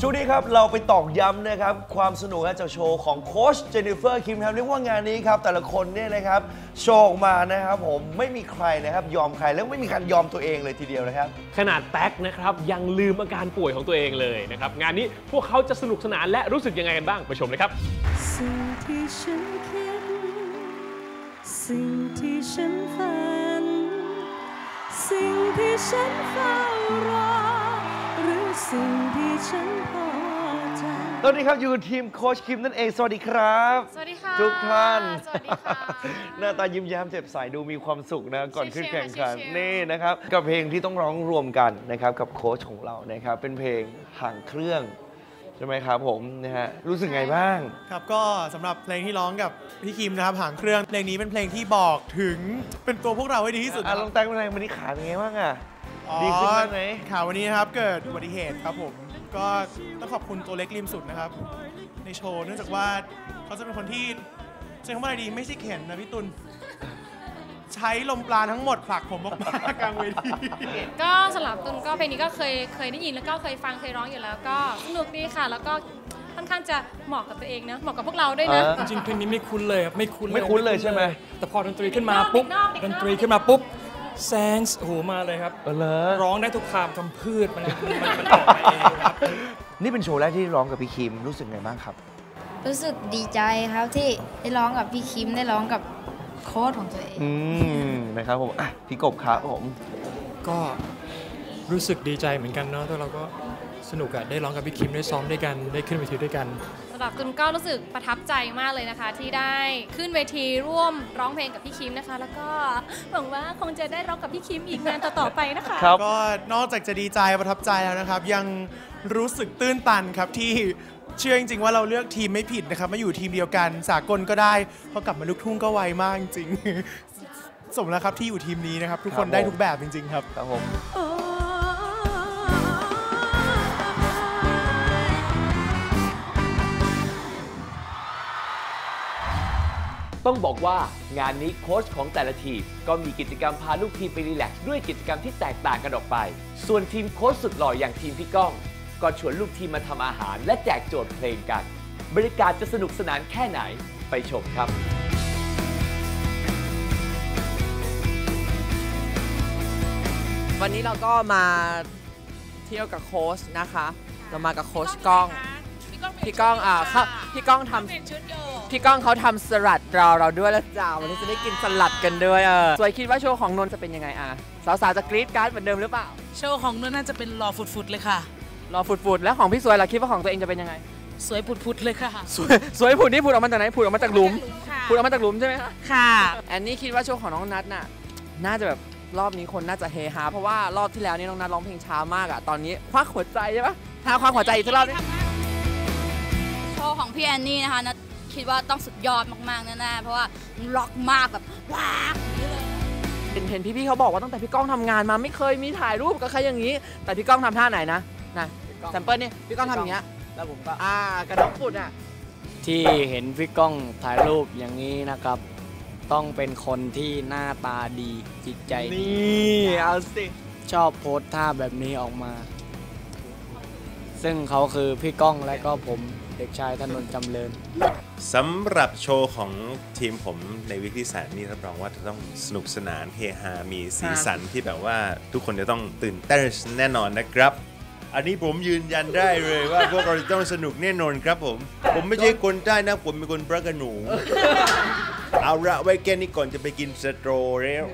ช่วงนี้ครับเราไปตอกย้ำนะครับความสนุกจากโชว์ของโค้ชเจนนิเฟอร์คิมครับเรียกว่างานนี้ครับแต่ละคนเนี่ยนะครับโชว์ออกมานะครับผมไม่มีใครนะครับยอมใครแล้วไม่มีการยอมตัวเองเลยทีเดียวนะครับ ขนาดแท็กนะครับยังลืมอาการป่วยของตัวเองเลยนะครับงานนี้พวกเขาจะสนุกสนานและรู้สึกยังไงกันบ้างไปชมเลยครับ สิ่งที่ฉันคิด สิ่งที่ฉันฝัน สิ่งที่ฉันเฝ้ารอหรือ สิ่งที่ฉันพอใจตอนนี้ครับอยู่กับทีมโค้ชคิมนั่นเองสวัสดีครับ สวัสดีค่ะทุกท่าน สวัสดีค่ะ หน้าตายิ้มแย้มแจ่มใสดูมีความสุขนะ ก่อนขึ้นเชียร์แข่งขันเชียร์นี่นะครับ กับเพลงที่ต้องร้องรวมกันนะครับ กับโค้ชของเรานะครับ เป็นเพลงห่างเครื่องใช่ไหมครับผมนะฮะรู้สึกไงบ้าง ครับก็สำหรับเพลงที่ร้องกับพี่คิมนะครับหางเครื่องเพลงนี้เป็นเพลงที่บอกถึงเป็นตัวพวกเราให้ดีที่สุดอะลองแต่งเป็นไงวันนี้ขาเป็นไงบ้างอะอ๋อ ดีขึ้นบ้างไหม ข่าววันนี้นะครับเกิดอุบัติเหตุครับผม ก็ต้องขอบคุณตัวเล็กริมสุดนะครับ ในโชว์เนื่องจากว่าเขาจะเป็นคนที่ใช้คำว่าอะไรดีไม่ใช่เข็นนะพี่ตุลใช้ลมปราณทั้งหมดผลักผมออกมากลางเวทีก็สำหรับตุนก็เพลงนี้ก็เคยเคยได้ยินแล้วก็เคยฟังเคยร้องอยู่แล้ว ก็สนุกดีค่ะ แล้วก็ค่อนข้างจะเหมาะกับตัวเองนะเหมาะกับพวกเราด้วยนะเออจริงๆเพลงนี้ไม่คุ้นเลยครับไม่คุ้นไม่คุ้นเลยใช่ไหมแต่พอดนตรีขึ้นมาเด็กนอกปุ๊บเด็กนอก ดนตรีขึ้นมาปุ๊บ แซงส์โอ้โหมาเลยครับ เออเหรอร้องได้ทุกคำคำพืชมันมันมันมันออกมาเองครับ นี่เป็นโชว์แรกที่ร้องกับพี่คิมรู้สึกไงบ้างครับ รู้สึกดีใจครับที่ได้ร้องกับพี่คิมได้ร้องกับโค้ชของตัวเอง อืมนะครับผมอะพี่กบครับผม ก็รู้สึกดีใจเหมือนกันเนาะแต่เราก็ สนุกอะได้ร้องกับพี่คิมได้ซ้อมด้วยกันได้ขึ้นเวทีด้วยกันสำหรับตุนก็รู้สึกประทับใจมากเลยนะคะ ที่ได้ขึ้นเวทีร่วมร้องเพลงกับพี่คิมนะคะ แล้วก็หวังว่าคงจะได้ร้องกับพี่คิมอีกงานต่อๆไปนะคะครับก็นอกจากจะดีใจประทับใจแล้วนะครับ ยังรู้สึกตื้นตันครับที่เชื่อจริงๆว่าเราเลือกทีมไม่ผิดนะครับมาอยู่ทีมเดียวกัน สากลก็ได้พอกลับมาลูกทุ่งก็ไวมากจริงๆสมแล้วครับที่อยู่ทีมนี้นะครับ ทุกคนครับผมได้ทุกแบบจริง ๆ ครับครับผม ต้องบอกว่างานนี้โค้ชของแต่ละทีม ก็มีกิจกรรมพาลูกทีมไปรีแลกซ์ด้วยกิจกรรมที่แตกต่างกันออกไป ส่วนทีมโค้ชสุดหล่ออย่างทีมพี่ก้อง ก็ชวนลูกทีมมาทำอาหาร และแจกโจทย์เพลงกัน บรรยากาศจะสนุกสนานแค่ไหนไปชมครับวันนี้เราก็มาเที่ยวกับโค้ชนะคะ เรามากับโค้ชก้อง พี่ก้องอ่าเขาพี่ก้องทำพี่ก้องเขาทำสลัดรอเราด้วยแล้วจ้าวันนี้จะได้กินสลัดกันด้วยเออสวยคิดว่าโชว์ของนนท์จะเป็นยังไงอะสาวๆจะกรี๊ดกราร์ดเหมือนเดิมหรือเปล่า โชว์ของนุ่นน่าจะเป็นหล่อฟุดๆเลยค่ะ รอฝุดๆแล้วของพี่สวยล่ะคิดว่าของตัวเองจะเป็นยังไง สวยพุดๆเลยค่ะสวยสวยผุดนี่ผุดออกมาจากไหนผุดออกมาจากหลุมค่ะผุดออกมาจากหลุมใช่ไหมคะค่ะ แอนนี่คิดว่าโชว์ของน้องนัทน่ะน่าจะแบบรอบนี้คนน่าจะเฮฮาเพราะว่ารอบที่แล้วนี่น้องนัทร้องเพลงช้ามากอะตอนนี้ควักหัวใจใช่ปะหาความหัวใจอีกสักรอบดิโชว์ของพี่แอนนี่นะคะนัทคิดว่าต้องสุดยอดมากๆแน่ๆเพราะว่าล็อกมากแบบว้าวอย่างนี้เลยเห็นเห็นพี่ๆเขาบอกว่าตั้งแต่พี่ก้องทำงานมาไม่เคยมีถ่ายรูปกับใครอย่างนี้ แต่พี่ก้องทำท่าไหนนะนะแซมเปิลนี่พี่ก้องทำอย่างเงี้ยแล้วผมก็อ่ากระน้องปุดอะที่เห็นพี่ก้องถ่ายรูปอย่างนี้นะครับ ต้องเป็นคนที่หน้าตาดีจิตใจดีนี่เอาสิชอบโพสท่าแบบนี้ออกมา ซึ่งเขาคือพี่ก้องและก็ผม เด็กชายธนนจำเริญสำหรับโชว์ของทีมผมในวิกที่แสนนี่รับรองว่าจะต้องสนุกสนานเฮฮามีสีสันที่แบบว่าทุกคนจะต้องตื่นเต้นแน่นอนนะครับ อันนี้ผมยืนยันได้เลยว่าพวกเราจะต้องสนุกแน่นอนครับผม ผมไม่ใช่คนใต้นะ ผมเป็นคนพระกรหนู เอาละไว้แค่นี้ก่อนจะไปกินสโตรแล้ว